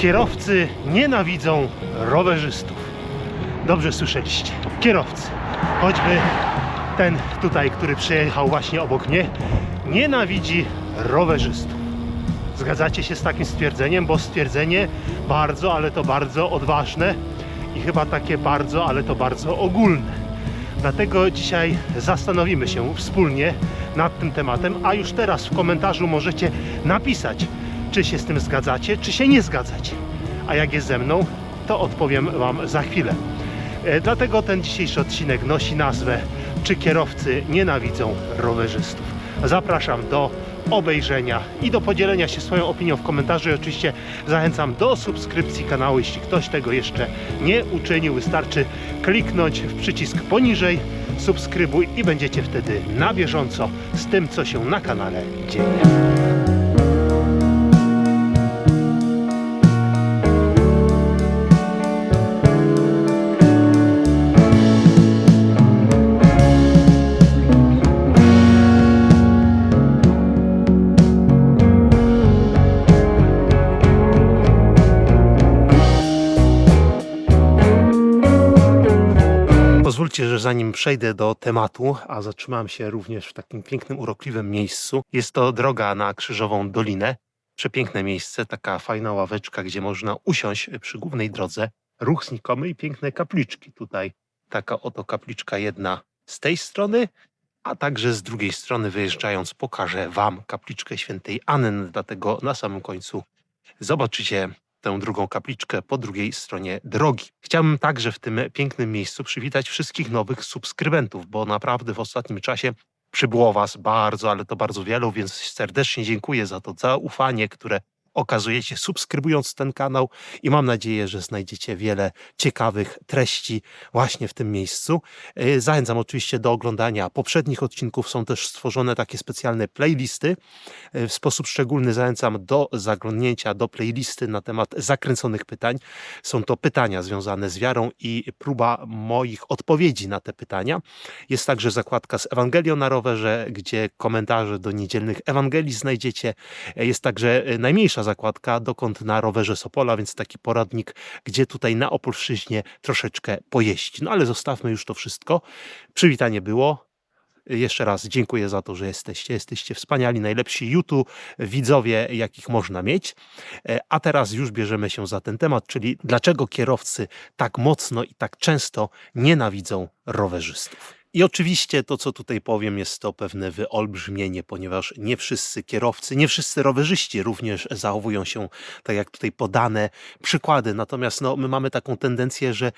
Kierowcy nienawidzą rowerzystów. Dobrze słyszeliście. Kierowcy, choćby ten tutaj, który przyjechał właśnie obok mnie, nienawidzi rowerzystów. Zgadzacie się z takim stwierdzeniem, bo stwierdzenie bardzo, ale to bardzo odważne i chyba takie bardzo, ale to bardzo ogólne. Dlatego dzisiaj zastanowimy się wspólnie nad tym tematem, a już teraz w komentarzu możecie napisać, czy się z tym zgadzacie, czy się nie zgadzacie. A jak jest ze mną, to odpowiem Wam za chwilę. E, Dlatego ten dzisiejszy odcinek nosi nazwę Czy kierowcy nienawidzą rowerzystów? Zapraszam do obejrzenia i do podzielenia się swoją opinią w komentarzu. I oczywiście zachęcam do subskrypcji kanału, jeśli ktoś tego jeszcze nie uczynił. Wystarczy kliknąć w przycisk poniżej, subskrybuj i będziecie wtedy na bieżąco z tym, co się na kanale dzieje. Zanim przejdę do tematu, a zatrzymam się również w takim pięknym, urokliwym miejscu, jest to droga na Krzyżową Dolinę. Przepiękne miejsce, taka fajna ławeczka, gdzie można usiąść przy głównej drodze. Ruch znikomy i piękne kapliczki. Tutaj taka oto kapliczka jedna z tej strony, a także z drugiej strony wyjeżdżając pokażę Wam kapliczkę świętej Anny, dlatego na samym końcu zobaczycie tę drugą kapliczkę po drugiej stronie drogi. Chciałbym także w tym pięknym miejscu przywitać wszystkich nowych subskrybentów, bo naprawdę w ostatnim czasie przybyło Was bardzo, ale to bardzo wielu, więc serdecznie dziękuję za to zaufanie, które okazujecie subskrybując ten kanał i mam nadzieję, że znajdziecie wiele ciekawych treści właśnie w tym miejscu. Yy, Zachęcam oczywiście do oglądania poprzednich odcinków. Są też stworzone takie specjalne playlisty. Yy, W sposób szczególny zachęcam do zaglądnięcia do playlisty na temat zakręconych pytań. Są to pytania związane z wiarą i próba moich odpowiedzi na te pytania. Jest także zakładka z Ewangelią na rowerze, gdzie komentarze do niedzielnych Ewangelii znajdziecie. Jest także e, zakładka dokąd na rowerze Sopola, więc taki poradnik, gdzie tutaj na Opolszczyźnie troszeczkę pojeździć. No ale zostawmy już to wszystko. Przywitanie było. Jeszcze raz dziękuję za to, że jesteście. Jesteście wspaniali, najlepsi YouTube widzowie, jakich można mieć. E, A teraz już bierzemy się za ten temat, czyli dlaczego kierowcy tak mocno i tak często nienawidzą rowerzystów. I oczywiście to, co tutaj powiem, jest to pewne wyolbrzymienie, ponieważ nie wszyscy kierowcy, nie wszyscy rowerzyści również zachowują się tak, jak tutaj podane przykłady. Natomiast no, my mamy taką tendencję, że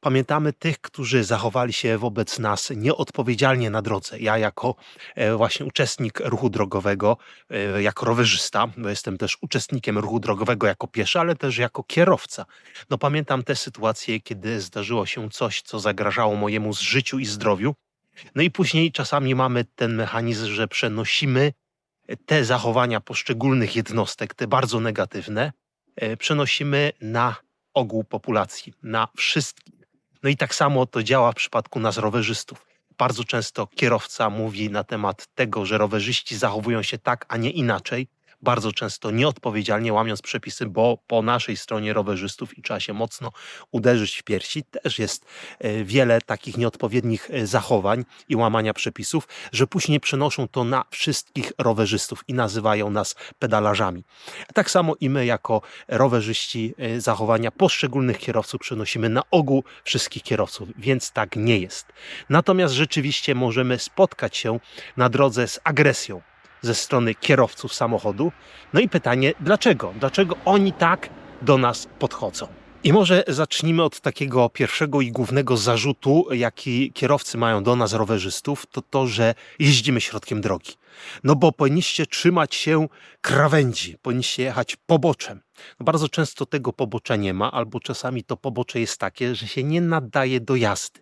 pamiętamy tych, którzy zachowali się wobec nas nieodpowiedzialnie na drodze. Ja, jako e, właśnie uczestnik ruchu drogowego, e, jako rowerzysta, bo jestem też uczestnikiem ruchu drogowego jako pieszy, ale też jako kierowca. No pamiętam te sytuacje, kiedy zdarzyło się coś, co zagrażało mojemu życiu i zdrowiu. No i później czasami mamy ten mechanizm, że przenosimy te zachowania poszczególnych jednostek, te bardzo negatywne, e, przenosimy na ogół populacji, na wszystkich. No i tak samo to działa w przypadku nas rowerzystów. Bardzo często kierowca mówi na temat tego, że rowerzyści zachowują się tak, a nie inaczej. Bardzo często nieodpowiedzialnie łamiąc przepisy, bo po naszej stronie rowerzystów i trzeba się mocno uderzyć w piersi. Też jest e, wiele takich nieodpowiednich e, zachowań i łamania przepisów, że później przenoszą to na wszystkich rowerzystów i nazywają nas pedalarzami. Tak samo i my, jako rowerzyści, e, zachowania poszczególnych kierowców przenosimy na ogół wszystkich kierowców, więc tak nie jest. Natomiast rzeczywiście możemy spotkać się na drodze z agresją ze strony kierowców samochodu. No i pytanie, dlaczego? Dlaczego oni tak do nas podchodzą? I może zacznijmy od takiego pierwszego i głównego zarzutu, jaki kierowcy mają do nas, rowerzystów, to to, że jeździmy środkiem drogi. No bo powinniście trzymać się krawędzi, powinniście jechać poboczem. No bardzo często tego pobocza nie ma, albo czasami to pobocze jest takie, że się nie nadaje do jazdy.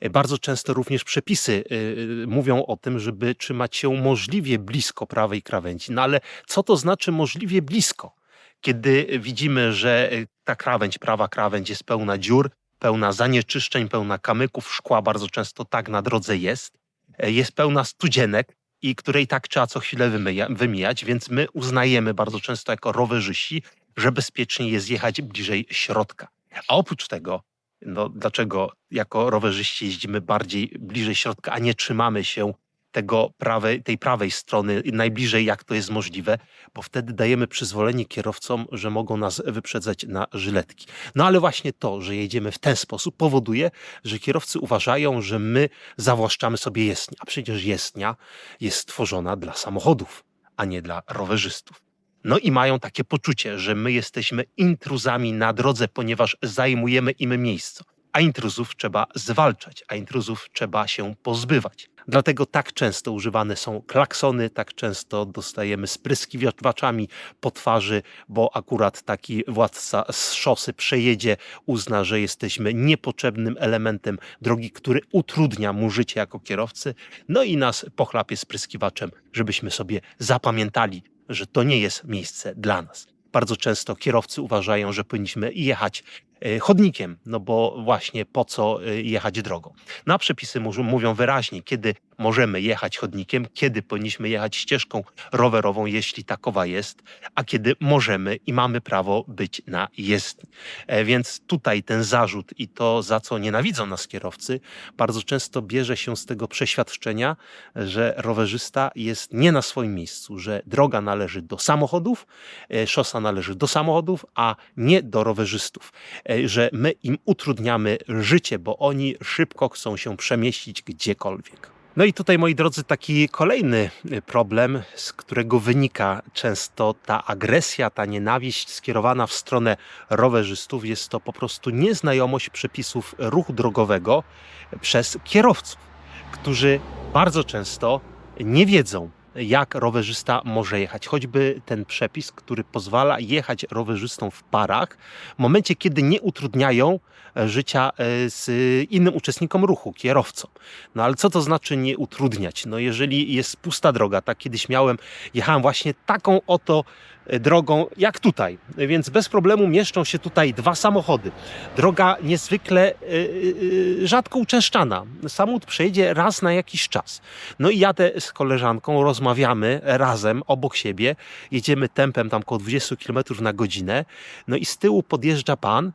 E, Bardzo często również przepisy y, y, mówią o tym, żeby trzymać się możliwie blisko prawej krawędzi. No ale co to znaczy możliwie blisko? Kiedy widzimy, że ta krawędź, prawa krawędź jest pełna dziur, pełna zanieczyszczeń, pełna kamyków, szkła bardzo często tak na drodze jest, jest pełna studzienek, i której tak trzeba co chwilę wymyja, wymijać, więc my uznajemy bardzo często jako rowerzyści, że bezpiecznie jest jechać bliżej środka. A oprócz tego, no dlaczego jako rowerzyści jeździmy bardziej bliżej środka, a nie trzymamy się tego prawej, tej prawej strony najbliżej jak to jest możliwe, bo wtedy dajemy przyzwolenie kierowcom, że mogą nas wyprzedzać na żyletki. No ale właśnie to, że jedziemy w ten sposób powoduje, że kierowcy uważają, że my zawłaszczamy sobie jezdnię, a przecież jezdnia jest stworzona dla samochodów, a nie dla rowerzystów. No i mają takie poczucie, że my jesteśmy intruzami na drodze, ponieważ zajmujemy im miejsce. A intruzów trzeba zwalczać, a intruzów trzeba się pozbywać. Dlatego tak często używane są klaksony, tak często dostajemy spryskiwaczami po twarzy, bo akurat taki władca z szosy przejedzie, uzna, że jesteśmy niepotrzebnym elementem drogi, który utrudnia mu życie jako kierowcy, no i nas pochlapie spryskiwaczem, żebyśmy sobie zapamiętali, że to nie jest miejsce dla nas. Bardzo często kierowcy uważają, że powinniśmy jechać chodnikiem, no bo właśnie po co e, jechać drogą. No a przepisy mówią wyraźnie, kiedy możemy jechać chodnikiem, kiedy powinniśmy jechać ścieżką rowerową, jeśli takowa jest, a kiedy możemy i mamy prawo być na jezdni. E, więc tutaj ten zarzut i to, za co nienawidzą nas kierowcy, bardzo często bierze się z tego przeświadczenia, że rowerzysta jest nie na swoim miejscu, że droga należy do samochodów, e, szosa należy do samochodów, a nie do rowerzystów, e, że my im utrudniamy życie, bo oni szybko chcą się przemieścić gdziekolwiek. No i tutaj, moi drodzy, taki kolejny y, problem, z którego wynika często ta agresja, ta nienawiść skierowana w stronę rowerzystów, jest to po prostu nieznajomość przepisów ruchu drogowego przez kierowców, którzy bardzo często nie wiedzą, jak rowerzysta może jechać. Choćby ten przepis, który pozwala jechać rowerzystom w parach, w momencie, kiedy nie utrudniają e, życia e, z innym uczestnikom ruchu, kierowcom. No ale co to znaczy nie utrudniać? No jeżeli jest pusta droga, tak kiedyś miałem, jechałem właśnie taką oto drogą jak tutaj, więc bez problemu mieszczą się tutaj dwa samochody. Droga niezwykle e, e, rzadko uczęszczana. Samochód przejedzie raz na jakiś czas. No i jadę z koleżanką, rozmawiamy razem obok siebie, jedziemy tempem tam około 20 km na godzinę, no i z tyłu podjeżdża pan,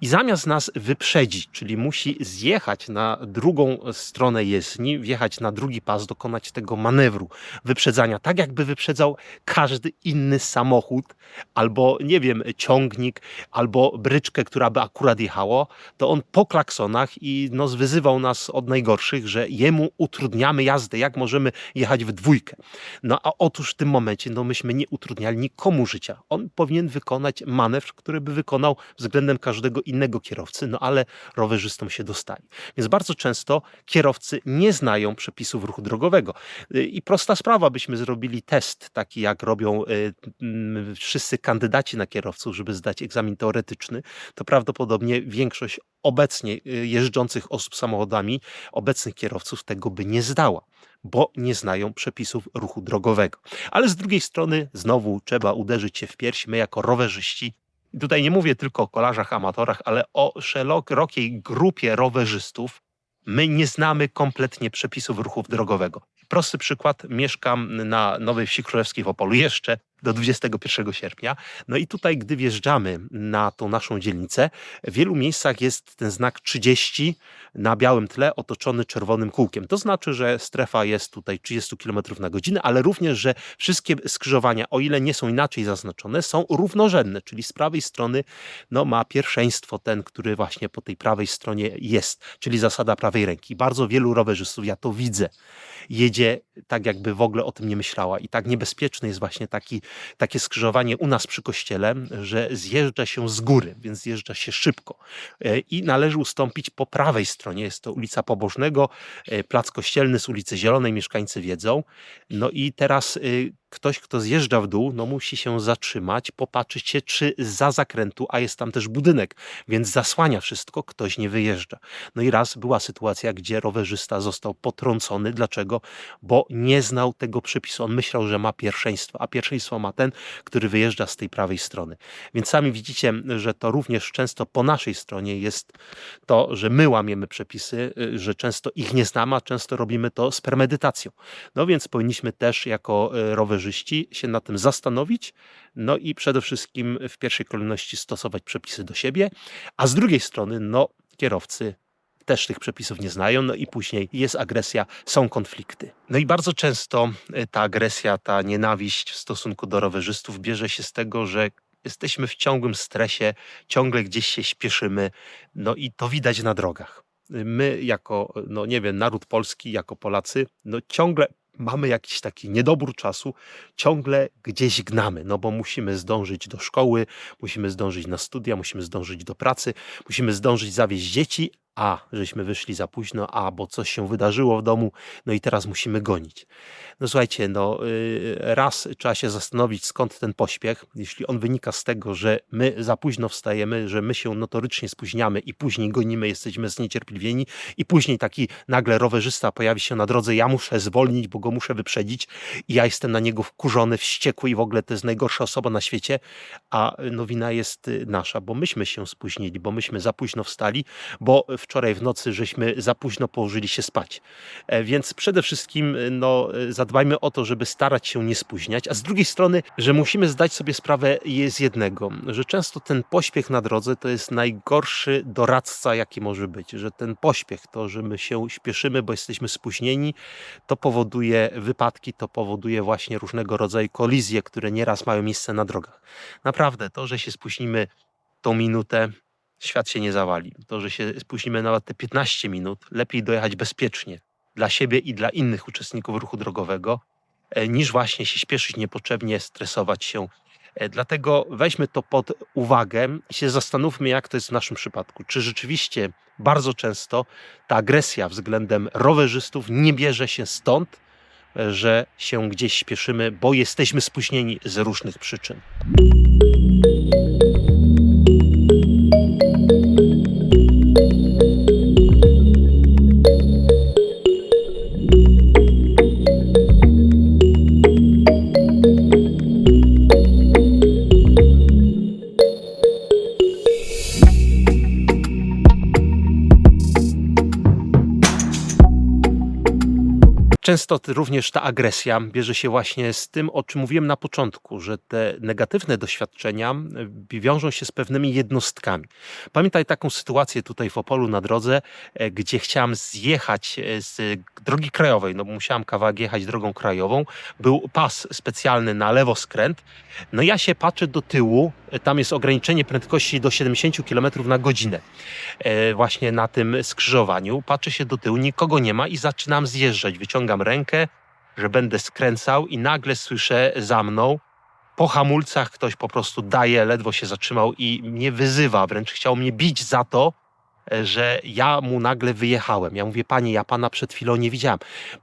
i zamiast nas wyprzedzić, czyli musi zjechać na drugą stronę jezdni, wjechać na drugi pas, dokonać tego manewru wyprzedzania, tak jakby wyprzedzał każdy inny samochód, albo nie wiem, ciągnik, albo bryczkę, która by akurat jechało, to on po klaksonach i no, wyzywał nas od najgorszych, że jemu utrudniamy jazdę, jak możemy jechać w dwójkę. No a otóż w tym momencie no, myśmy nie utrudniali nikomu życia. On powinien wykonać manewr, który by wykonał względem każdego innego kierowcy, no ale rowerzystom się dostaje. Więc bardzo często kierowcy nie znają przepisów ruchu drogowego. I prosta sprawa, byśmy zrobili test, taki jak robią y, mm, wszyscy kandydaci na kierowców, żeby zdać egzamin teoretyczny, to prawdopodobnie większość obecnie y, jeżdżących osób samochodami, obecnych kierowców tego by nie zdała bo nie znają przepisów ruchu drogowego. Ale z drugiej strony znowu trzeba uderzyć się w pierś. My jako rowerzyści i tutaj nie mówię tylko o kolarzach, amatorach, ale o szerokiej grupie rowerzystów. My nie znamy kompletnie przepisów ruchu drogowego. Prosty przykład, mieszkam na Nowej Wsi Królewskiej w Opolu jeszcze do 21 sierpnia. No i tutaj, gdy wjeżdżamy na tą naszą dzielnicę, w wielu miejscach jest ten znak 30 na białym tle otoczony czerwonym kółkiem. To znaczy, że strefa jest tutaj 30 km na godzinę, ale również, że wszystkie skrzyżowania, o ile nie są inaczej zaznaczone, są równorzędne, czyli z prawej strony no, ma pierwszeństwo ten, który właśnie po tej prawej stronie jest, czyli zasada prawej ręki. Bardzo wielu rowerzystów, ja to widzę, jedzie tak, jakby w ogóle o tym nie myślała i tak niebezpieczny jest właśnie taki takie skrzyżowanie u nas przy kościele, że zjeżdża się z góry, więc zjeżdża się szybko. E, I należy ustąpić po prawej stronie. Jest to ulica Pobożnego, e, plac kościelny z ulicy Zielonej, mieszkańcy wiedzą. No i teraz y, ktoś, kto zjeżdża w dół, no musi się zatrzymać, popatrzeć się, czy za zakrętu, a jest tam też budynek, więc zasłania wszystko, ktoś nie wyjeżdża. No i raz była sytuacja, gdzie rowerzysta został potrącony. Dlaczego? Bo nie znał tego przepisu. On myślał, że ma pierwszeństwo, a pierwszeństwo ma ten, który wyjeżdża z tej prawej strony. Więc sami widzicie, że to również często po naszej stronie jest to, że my łamiemy przepisy, że często ich nie znamy, a często robimy to z premedytacją. No więc powinniśmy też jako y, rowerzyści się na tym zastanowić, no i przede wszystkim w pierwszej kolejności stosować przepisy do siebie, a z drugiej strony, no kierowcy też tych przepisów nie znają, no i później jest agresja, są konflikty. No i bardzo często e, ta agresja, ta nienawiść w stosunku do rowerzystów bierze się z tego, że jesteśmy w ciągłym stresie, ciągle gdzieś się śpieszymy, no i to widać na drogach. My jako, no nie wiem, naród polski, jako Polacy, no ciągle mamy jakiś taki niedobór czasu, ciągle gdzieś gnamy, no bo musimy zdążyć do szkoły, musimy zdążyć na studia, musimy zdążyć do pracy, musimy zdążyć zawieźć dzieci, a żeśmy wyszli za późno, a bo coś się wydarzyło w domu, no i teraz musimy gonić. No słuchajcie, no y, raz trzeba się zastanowić, skąd ten pośpiech. Jeśli on wynika z tego, że my za późno wstajemy, że my się notorycznie spóźniamy i później gonimy, jesteśmy zniecierpliwieni i później taki nagle rowerzysta pojawi się na drodze, ja muszę zwolnić, bo go muszę wyprzedzić i ja jestem na niego wkurzony, wściekły i w ogóle to jest najgorsza osoba na świecie, a no wina jest y, nasza, bo myśmy się spóźnili, bo myśmy za późno wstali, bo wczoraj w nocy żeśmy za późno położyli się spać. E, więc przede wszystkim no, zadbajmy o to, żeby starać się nie spóźniać, a z drugiej strony, że musimy zdać sobie sprawę z jednego, że często ten pośpiech na drodze to jest najgorszy doradca, jaki może być, że ten pośpiech, to, że my się śpieszymy, bo jesteśmy spóźnieni, to powoduje wypadki, to powoduje właśnie różnego rodzaju kolizje, które nieraz mają miejsce na drogach. Naprawdę, to, że się spóźnimy tą minutę, świat się nie zawali. To, że się spóźnimy nawet te 15 minut, lepiej dojechać bezpiecznie dla siebie i dla innych uczestników ruchu drogowego, e, niż właśnie się śpieszyć niepotrzebnie, stresować się. E, dlatego weźmy to pod uwagę i się zastanówmy, jak to jest w naszym przypadku. Czy rzeczywiście bardzo często ta agresja względem rowerzystów nie bierze się stąd, e, że się gdzieś śpieszymy, bo jesteśmy spóźnieni z różnych przyczyn. Często również ta agresja bierze się właśnie z tym, o czym mówiłem na początku, że te negatywne doświadczenia e, wiążą się z pewnymi jednostkami. Pamiętaj taką sytuację tutaj w Opolu na drodze, e, gdzie chciałem zjechać e, z drogi krajowej, no bo musiałem kawałek jechać drogą krajową. Był pas specjalny na lewo skręt. No ja się patrzę do tyłu, tam jest ograniczenie prędkości do 70 km na godzinę. Właśnie na tym skrzyżowaniu. Patrzę się do tyłu, nikogo nie ma i zaczynam zjeżdżać. Wyciągam rękę, że będę skręcał i nagle słyszę za mną, po hamulcach ktoś po prostu daje, ledwo się zatrzymał i mnie wyzywa, wręcz chciał mnie bić za to, że ja mu nagle wyjechałem. Ja mówię, panie, ja pana przed chwilą nie widziałem,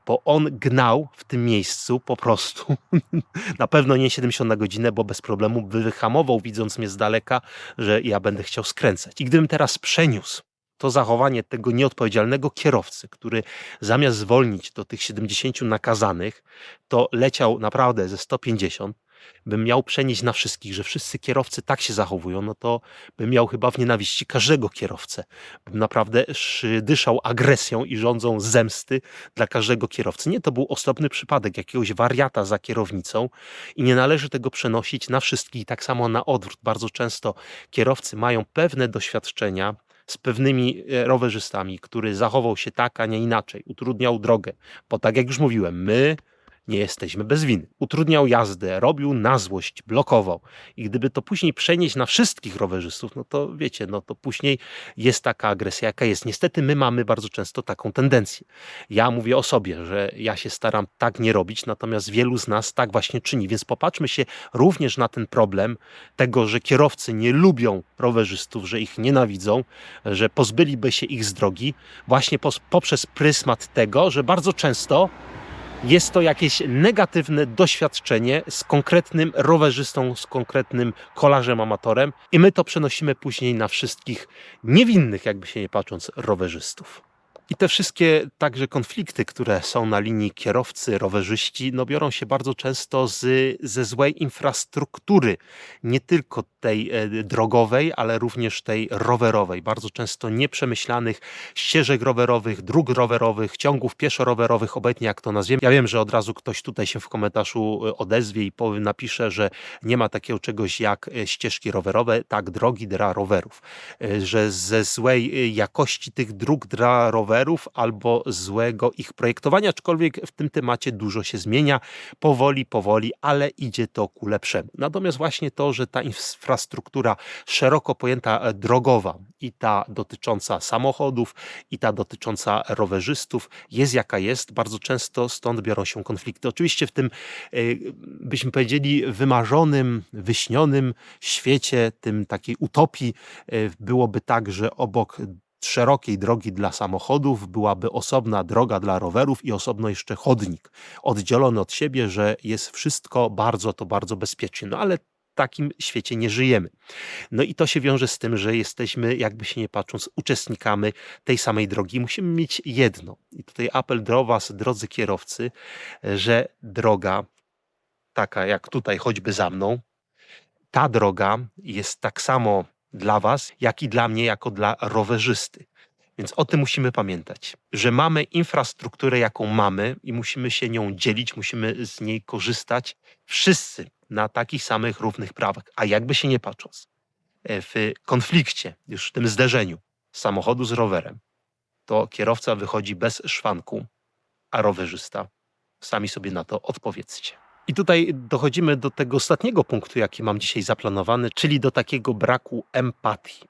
bo on gnał w tym miejscu po prostu. na pewno nie 70 na godzinę, bo bez problemu by wyhamował, widząc mnie z daleka, że ja będę chciał skręcać. I gdybym teraz przeniósł to zachowanie tego nieodpowiedzialnego kierowcy, który zamiast zwolnić do tych 70 nakazanych, to leciał naprawdę ze 150, bym miał przenieść na wszystkich, że wszyscy kierowcy tak się zachowują, no to bym miał chyba w nienawiści każdego kierowcę. Bym naprawdę dyszał agresją i rządzą zemsty dla każdego kierowcy. Nie, to był osobny przypadek jakiegoś wariata za kierownicą i nie należy tego przenosić na wszystkich. Tak samo na odwrót. Bardzo często kierowcy mają pewne doświadczenia, z pewnymi e, rowerzystami, który zachował się tak, a nie inaczej, utrudniał drogę, bo tak jak już mówiłem, my nie jesteśmy bez winy. Utrudniał jazdę, robił na złość, blokował. I gdyby to później przenieść na wszystkich rowerzystów, no to wiecie, no to później jest taka agresja, jaka jest. Niestety my mamy bardzo często taką tendencję. Ja mówię o sobie, że ja się staram tak nie robić, natomiast wielu z nas tak właśnie czyni. Więc popatrzmy się również na ten problem tego, że kierowcy nie lubią rowerzystów, że ich nienawidzą, że pozbyliby się ich z drogi właśnie poprzez pryzmat tego, że bardzo często jest to jakieś negatywne doświadczenie z konkretnym rowerzystą, z konkretnym kolarzem, amatorem i my to przenosimy później na wszystkich niewinnych, jakby się nie patrząc, rowerzystów. I te wszystkie także konflikty, które są na linii kierowcy, rowerzyści, no biorą się bardzo często z, ze złej infrastruktury. Nie tylko tej e, drogowej, ale również tej rowerowej. Bardzo często nieprzemyślanych ścieżek rowerowych, dróg rowerowych, ciągów pieszo-rowerowych, obecnie jak to nazwiemy. Ja wiem, że od razu ktoś tutaj się w komentarzu e, odezwie i powie, napisze, że nie ma takiego czegoś jak e, ścieżki rowerowe, tak drogi dla rowerów, że ze złej jakości tych dróg dla rowerów albo złego ich projektowania, aczkolwiek w tym temacie dużo się zmienia, powoli, powoli, ale idzie to ku lepszemu. Natomiast właśnie to, że ta infrastruktura szeroko pojęta e, drogowa i ta dotycząca samochodów i ta dotycząca rowerzystów jest jaka jest, bardzo często stąd biorą się konflikty. Oczywiście w tym, e, byśmy powiedzieli, wymarzonym, wyśnionym świecie, tym takiej utopii e, byłoby tak, że obok szerokiej drogi dla samochodów byłaby osobna droga dla rowerów i osobno jeszcze chodnik, oddzielony od siebie, że jest wszystko bardzo, to bardzo bezpiecznie. No ale takim świecie nie żyjemy. No i to się wiąże z tym, że jesteśmy, jakby się nie patrząc, uczestnikami tej samej drogi. Musimy mieć jedno. I tutaj apel do Was, drodzy kierowcy, że droga, taka jak tutaj, choćby za mną, ta droga jest tak samo dla Was, jak i dla mnie, jako dla rowerzysty. Więc o tym musimy pamiętać, że mamy infrastrukturę, jaką mamy i musimy się nią dzielić, musimy z niej korzystać wszyscy na takich samych równych prawach. A jakby się nie patrząc, e, w konflikcie, już w tym zderzeniu samochodu z rowerem, to kierowca wychodzi bez szwanku, a rowerzysta sami sobie na to odpowiedzcie. I tutaj dochodzimy do tego ostatniego punktu, jaki mam dzisiaj zaplanowany, czyli do takiego braku empatii.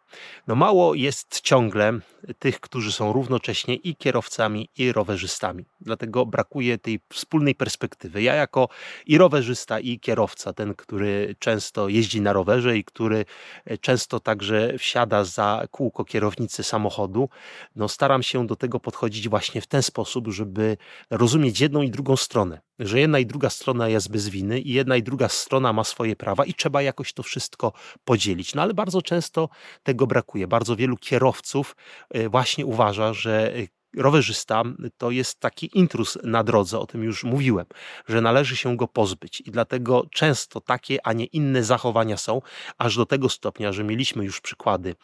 No mało jest ciągle tych, którzy są równocześnie i kierowcami, i rowerzystami. Dlatego brakuje tej wspólnej perspektywy. Ja jako i rowerzysta, i kierowca, ten, który często jeździ na rowerze i który e, często także wsiada za kółko kierownicy samochodu, no staram się do tego podchodzić właśnie w ten sposób, żeby rozumieć jedną i drugą stronę. Że jedna i druga strona jest bez winy i jedna i druga strona ma swoje prawa i trzeba jakoś to wszystko podzielić. No ale bardzo często tego brakuje. Bardzo wielu kierowców e, właśnie uważa, że e, rowerzysta to jest taki intruz na drodze, o tym już mówiłem, że należy się go pozbyć i dlatego często takie, a nie inne zachowania są, aż do tego stopnia, że mieliśmy już przykłady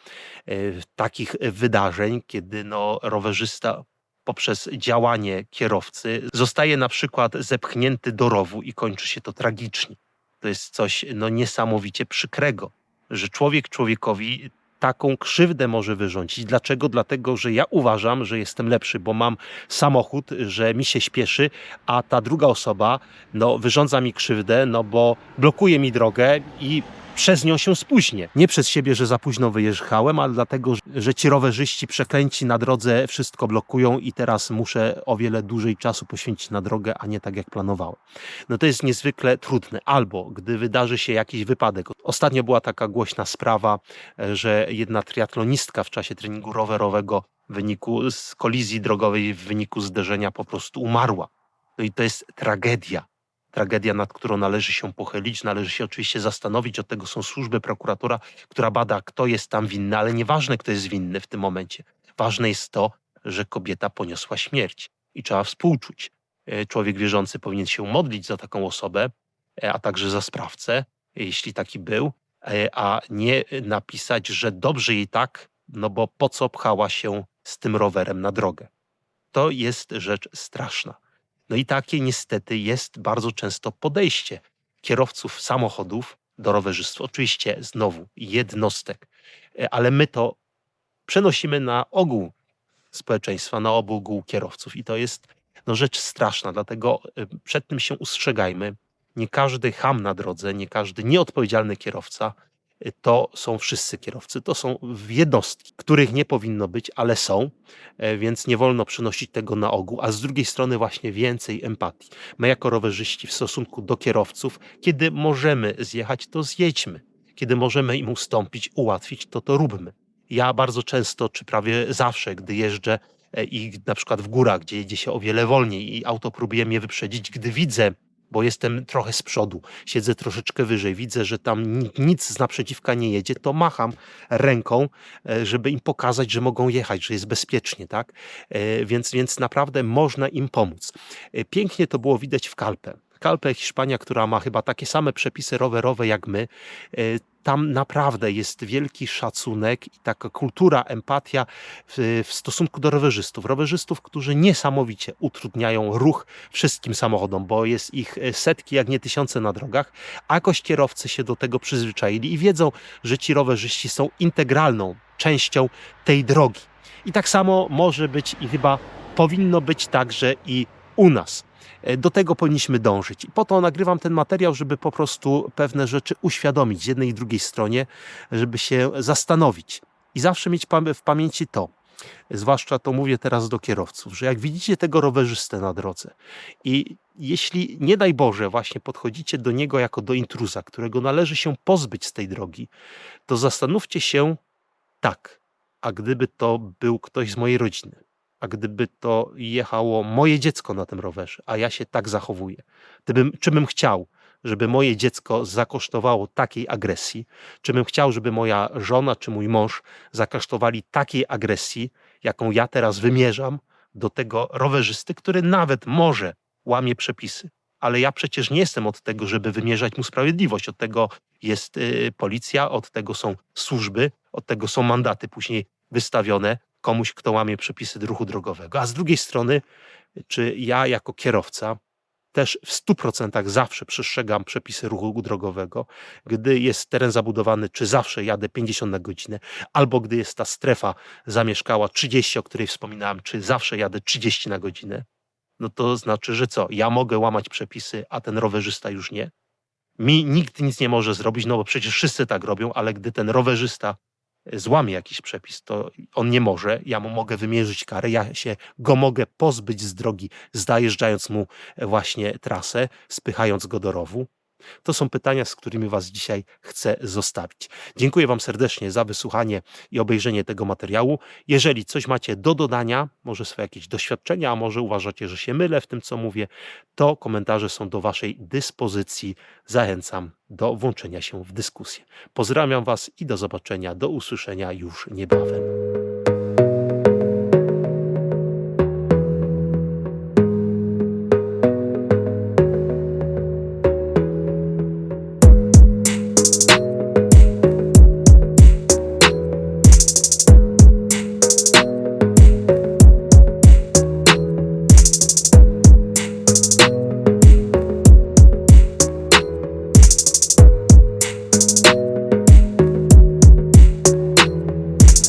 e, takich wydarzeń, kiedy no, rowerzysta poprzez działanie kierowcy zostaje na przykład zepchnięty do rowu i kończy się to tragicznie. To jest coś no, niesamowicie przykrego, że człowiek człowiekowi taką krzywdę może wyrządzić. Dlaczego? Dlatego, że ja uważam, że jestem lepszy, bo mam samochód, że mi się śpieszy, a ta druga osoba no, wyrządza mi krzywdę, no bo blokuje mi drogę i przez nią się spóźnię. Nie przez siebie, że za późno wyjechałem, ale dlatego, że ci rowerzyści przeklęci na drodze wszystko blokują i teraz muszę o wiele dłużej czasu poświęcić na drogę, a nie tak jak planowałem. No to jest niezwykle trudne. Albo gdy wydarzy się jakiś wypadek. Ostatnio była taka głośna sprawa, że jedna triatlonistka w czasie treningu rowerowego w wyniku z kolizji drogowej, w wyniku zderzenia po prostu umarła. No i to jest tragedia tragedia, nad którą należy się pochylić. Należy się oczywiście zastanowić. Od tego są służby, prokuratura, która bada, kto jest tam winny, ale nieważne, kto jest winny w tym momencie. Ważne jest to, że kobieta poniosła śmierć i trzeba współczuć. E, człowiek wierzący powinien się modlić za taką osobę, e, a także za sprawcę, jeśli taki był, e, a nie napisać, że dobrze jej tak, no bo po co pchała się z tym rowerem na drogę. To jest rzecz straszna. No i takie niestety jest bardzo często podejście kierowców samochodów do rowerzystwa. Oczywiście znowu jednostek, e, ale my to przenosimy na ogół społeczeństwa, na ogół kierowców i to jest no, rzecz straszna, dlatego e, przed tym się ustrzegajmy. Nie każdy ham na drodze, nie każdy nieodpowiedzialny kierowca to są wszyscy kierowcy. To są jednostki, których nie powinno być, ale są, e, więc nie wolno przynosić tego na ogół. A z drugiej strony, właśnie więcej empatii. My, jako rowerzyści, w stosunku do kierowców, kiedy możemy zjechać, to zjedźmy. Kiedy możemy im ustąpić, ułatwić, to to róbmy. Ja bardzo często, czy prawie zawsze, gdy jeżdżę e, i na przykład w górach, gdzie jedzie się o wiele wolniej i auto próbuje mnie wyprzedzić, gdy widzę bo jestem trochę z przodu, siedzę troszeczkę wyżej, widzę, że tam nic z naprzeciwka nie jedzie, to macham ręką, e, żeby im pokazać, że mogą jechać, że jest bezpiecznie, tak? E, więc, więc naprawdę można im pomóc. E, pięknie to było widać w Kalpę. Calpe Hiszpania, która ma chyba takie same przepisy rowerowe jak my, e, tam naprawdę jest wielki szacunek i taka kultura, empatia w, w stosunku do rowerzystów. Rowerzystów, którzy niesamowicie utrudniają ruch wszystkim samochodom, bo jest ich e, setki, jak nie tysiące na drogach, a jakoś kierowcy się do tego przyzwyczaili i wiedzą, że ci rowerzyści są integralną częścią tej drogi. I tak samo może być i chyba powinno być także i u nas. E, Do tego powinniśmy dążyć. I po to nagrywam ten materiał, żeby po prostu pewne rzeczy uświadomić jednej i drugiej stronie, żeby się zastanowić. I zawsze mieć w pamięci to, zwłaszcza to mówię teraz do kierowców, że jak widzicie tego rowerzystę na drodze i jeśli nie daj Boże właśnie podchodzicie do niego jako do intruza, którego należy się pozbyć z tej drogi, to zastanówcie się tak, a gdyby to był ktoś z mojej rodziny, a gdyby to jechało moje dziecko na tym rowerze, a ja się tak zachowuję, gdybym, czy bym chciał, żeby moje dziecko zakosztowało takiej agresji, czy bym chciał, żeby moja żona czy mój mąż zakosztowali takiej agresji, jaką ja teraz wymierzam do tego rowerzysty, który nawet może łamie przepisy. Ale ja przecież nie jestem od tego, żeby wymierzać mu sprawiedliwość. Od tego jest y, policja, od tego są służby, od tego są mandaty później wystawione komuś, kto łamie przepisy ruchu drogowego. A z drugiej strony, czy ja jako kierowca też w 100% zawsze przestrzegam przepisy ruchu drogowego, gdy jest teren zabudowany, czy zawsze jadę 50 na godzinę, albo gdy jest ta strefa zamieszkała 30, o której wspominałem, czy zawsze jadę 30 na godzinę, no to znaczy, że co? Ja mogę łamać przepisy, a ten rowerzysta już nie? Mi nikt nic nie może zrobić, no bo przecież wszyscy tak robią, ale gdy ten rowerzysta złamie jakiś przepis, to on nie może, ja mu mogę wymierzyć karę, ja się go mogę pozbyć z drogi, zajeżdżając mu właśnie trasę, spychając go do rowu. To są pytania, z którymi Was dzisiaj chcę zostawić. Dziękuję Wam serdecznie za wysłuchanie i obejrzenie tego materiału. Jeżeli coś macie do dodania, może swoje jakieś doświadczenia, a może uważacie, że się mylę w tym, co mówię, to komentarze są do Waszej dyspozycji. Zachęcam do włączenia się w dyskusję. Pozdrawiam Was i do zobaczenia, do usłyszenia już niebawem.